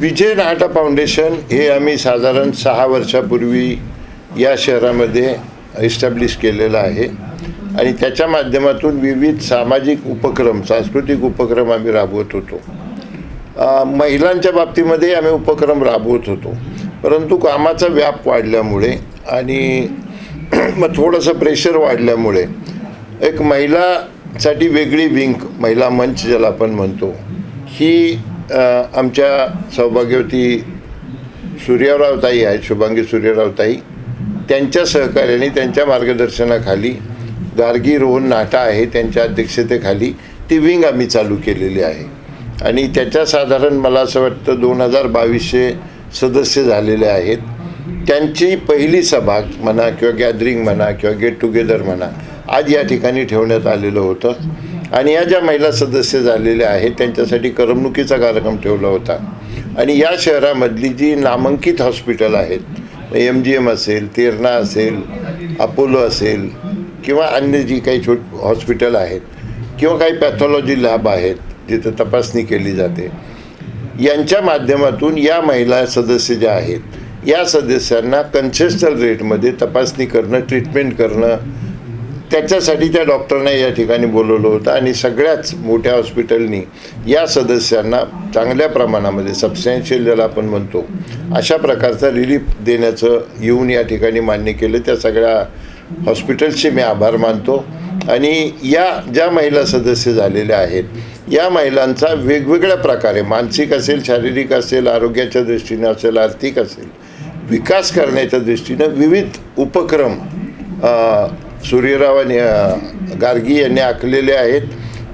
विजय नाटा foundation हे आम्ही साधारण सहा वर्षापूर्वी या शहरामध्ये इस्टॅब्लिश केलेलं आहे. आणि त्याच्या माध्यमातून विविध सामाजिक उपक्रम सांस्कृतिक उपक्रम आम्ही राबवत होतो. महिलांच्या बाबतीमध्ये आम्ही उपक्रम राबवत होतो. परंतु कामाचा व्याप वाढल्यामुळे आणि मग थोडंसं प्रेशर वाढल्यामुळे एक महिलासाठी वेगळी विंक महिला मंच ज्याला आपण म्हणतो ही आमच्या सौभाग्यवती सूर्यरावताई आहेत शुभांगी सूर्यरावताई. त्यांच्या सहकार्याने त्यांच्या मार्गदर्शनाखाली गार्गी रोहन नाटा आहे त्यांच्या अध्यक्षतेखाली ती विंग आम्ही चालू केलेली आहे. आणि त्याच्या साधारण मला असं वाटतं दोन हजार बावीसशे सदस्य झालेले आहेत. त्यांची पहिली सभा म्हणा किंवा गॅदरिंग म्हणा किंवा गेट टुगेदर म्हणा आज या ठिकाणी ठेवण्यात आलेलं होतं. आणि या ज्या महिला सदस्य झालेल्या आहेत त्यांच्यासाठी करमणुकीचा कार्यक्रम ठेवला होता. आणि या शहरामधली जी नामांकित हॉस्पिटल आहेत एम जी एम असेल तेरणा असेल अपोलो असेल किंवा अन्य जी काही छोट हॉस्पिटल आहेत किंवा काही पॅथॉलॉजी लॅब आहेत जिथं तपासणी केली जाते यांच्या माध्यमातून या महिला सदस्य ज्या आहेत या सदस्यांना कन्सेशनल रेटमध्ये तपासणी करणं ट्रीटमेंट करणं त्याच्यासाठी त्या डॉक्टरना या ठिकाणी बोलवलं होतं आणि सगळ्याच मोठ्या हॉस्पिटलनी या सदस्यांना चांगल्या प्रमाणामध्ये सबस्टॅन्शियल ज्याला आपण म्हणतो अशा प्रकारचा रिलीफ देण्याचं येऊन या ठिकाणी मान्य केलं. त्या सगळ्या हॉस्पिटल्सचे मी आभार मानतो. आणि या ज्या महिला सदस्य झालेल्या आहेत या महिलांचा वेगवेगळ्या प्रकारे मानसिक असेल शारीरिक असेल आरोग्याच्या दृष्टीनं असेल आर्थिक असेल विकास करण्याच्या दृष्टीनं विविध उपक्रम सूर्यराव आणि गार्गी यांनी आखलेले आहेत.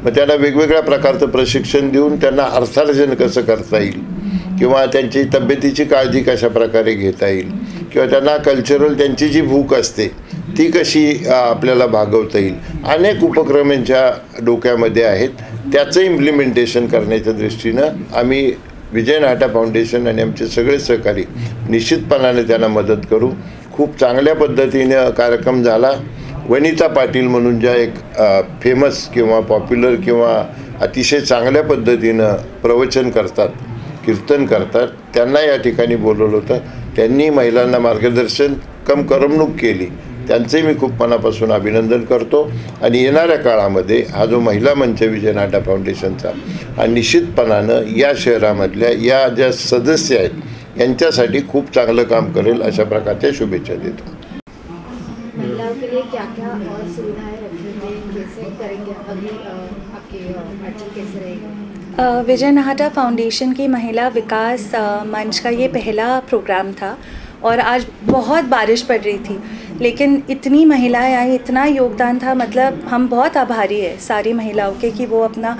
मग त्यांना वेगवेगळ्या प्रकारचं प्रशिक्षण देऊन त्यांना अर्थार्जन कसं करता येईल? किंवा त्यांची तब्येतीची काळजी कशा प्रकारे घेता येईल? किंवा त्यांना कल्चरल त्यांची जी भूक असते ती कशी आपल्याला भागवता येईल? अनेक उपक्रम यांच्या डोक्यामध्ये आहेत. त्याचं इम्प्लिमेंटेशन करण्याच्या दृष्टीनं आम्ही विजय नाटा फाउंडेशन आणि आमचे सगळे सहकारी निश्चितपणाने त्यांना मदत करू. खूप चांगल्या पद्धतीनं कार्यक्रम झाला. वनिता पाटील म्हणून ज्या एक फेमस किंवा पॉप्युलर किंवा अतिशय चांगल्या पद्धतीनं प्रवचन करतात कीर्तन करतात त्यांना या ठिकाणी बोलवलं होतं. त्यांनी महिलांना मार्गदर्शन कम करमणूक केली. त्यांचे मी खूप मनापासून अभिनंदन करतो. आणि येणाऱ्या काळामध्ये हा जो महिला मंच विजय नाटा फाउंडेशनचा हा निश्चितपणानं या शहरामधल्या या ज्या सदस्य आहेत यांच्यासाठी खूप चांगलं काम करेल अशा प्रकारच्या शुभेच्छा देतो. के लिए क्या क्या और सुविधाएँ रखेंगे कैसे करेंगे अभी आपके एडजस्ट कैसे रहेगा? विजय नाहटा फाउंडेशन की महिला विकास मंच का ये पहला प्रोग्राम था और आज बहुत बारिश पड़ रही थी। लेकिन इतनी महिलाएँ आई, इतना योगदान था मतलब हम बहुत आभारी है सारी महिलाओं के कि वो अपना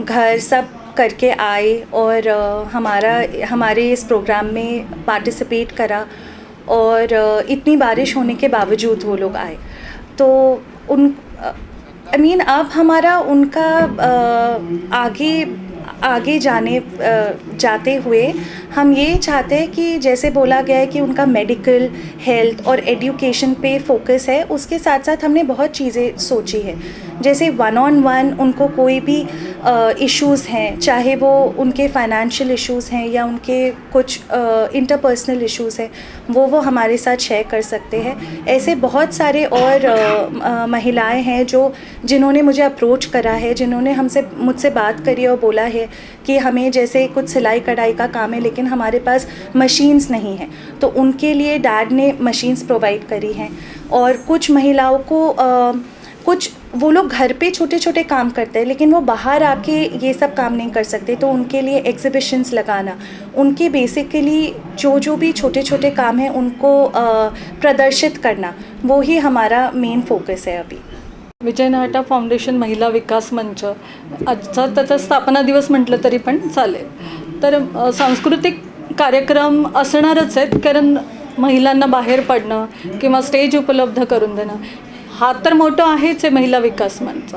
घर सब करके आए और हमारा, हमारे इस प्रोग्राम में पार्टिसिपेट करा और इतनी बारिश होने के बावजूद वो लोग आए। तो उन आई मीन अब हमारा उनका आगे आगे जाने जाते हुए हम ये चाहते हैं कि जैसे बोला गया है कि उनका मेडिकल हेल्थ और एडुकेशन पे फोकस है, उसके साथ साथ हमने बहुत चीज़ें सोची है। जैसे वन ऑन वन उनको कोई भी इश्यूज़ हैं चाहे वो उनके फाइनेंशियल इश्यूज़ हैं या उनके कुछ इंटरपर्सनल इश्यूज़ हैं वो वो हमारे साथ शेयर कर सकते हैं। ऐसे बहुत सारे और महिलाएँ हैं जो जिन्होंने मुझे अप्रोच करा है जिन्होंने हमसे मुझसे बात करी और बोला है कि हमें जैसे कुछ सिलाई कढ़ाई का काम है लेकिन हमारे पास मशीन्स नहीं हैं। तो उनके लिए डैड ने मशीन्स प्रोवाइड करी हैं। और कुछ महिलाओं को अ, कुछ वो लोग घर पे छोटे छोटे काम करते हैं लेकिन वो बाहर आके ये सब काम नहीं कर सकते तो उनके लिए एग्जिबिशंस लगाना उनके बेसिकली जो जो भी छोटे छोटे काम हैं उनको प्रदर्शित करना वो ही हमारा मेन फोकस है अभी। विजय नाटा फाउंडेशन महिला विकास मंच आजचा त्याचा स्थापना दिवस म्हटलं तरी पण चालेल. तर सांस्कृतिक कार्यक्रम असणारच आहेत कारण महिलांना बाहेर पडणं किंवा स्टेज उपलब्ध करून देणं हात तर मोठं आहेच आहे महिला विकास मंच.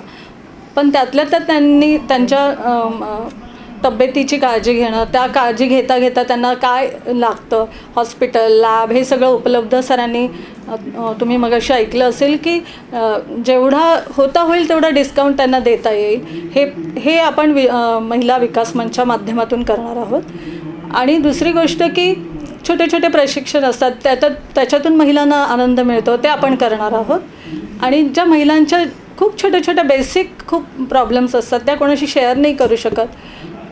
पण त्यातल्या त्यात त्यांनी त्यांच्या तब्येतीची काळजी घेणं त्या काळजी घेता घेता त्यांना काय लागतं? हॉस्पिटल लॅब हे सगळं उपलब्ध? सरांनी तुम्ही मग अशी ऐकलं असेल की जेवढा होता होईल तेवढा डिस्काउंट त्यांना देता येईल. हे हे आपण वि महिला विकास मंचच्या माध्यमातून करणार आहोत. आणि दुसरी गोष्ट की छोटे छोटे प्रशिक्षण असतात त्याच्यात त्याच्यातून महिलांना आनंद मिळतो ते आपण करणार आहोत. आणि ज्या महिलांच्या खूप छोट्या छोट्या बेसिक खूप प्रॉब्लेम्स असतात त्या कोणाशी शेअर नाही करू शकत.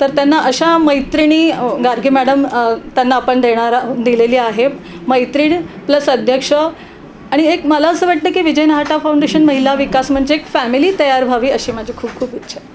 तर त्यांना अशा मैत्रिणी गार्गी मॅडम त्यांना आपण देणार दिलेली आहे. मैत्रीण प्लस अध्यक्ष. आणि एक मला असं वाटतं की विजय नहाटा फाउंडेशन महिला विकास म्हणजे एक फॅमिली तयार व्हावी अशी माझी खूप खूप इच्छा आहे.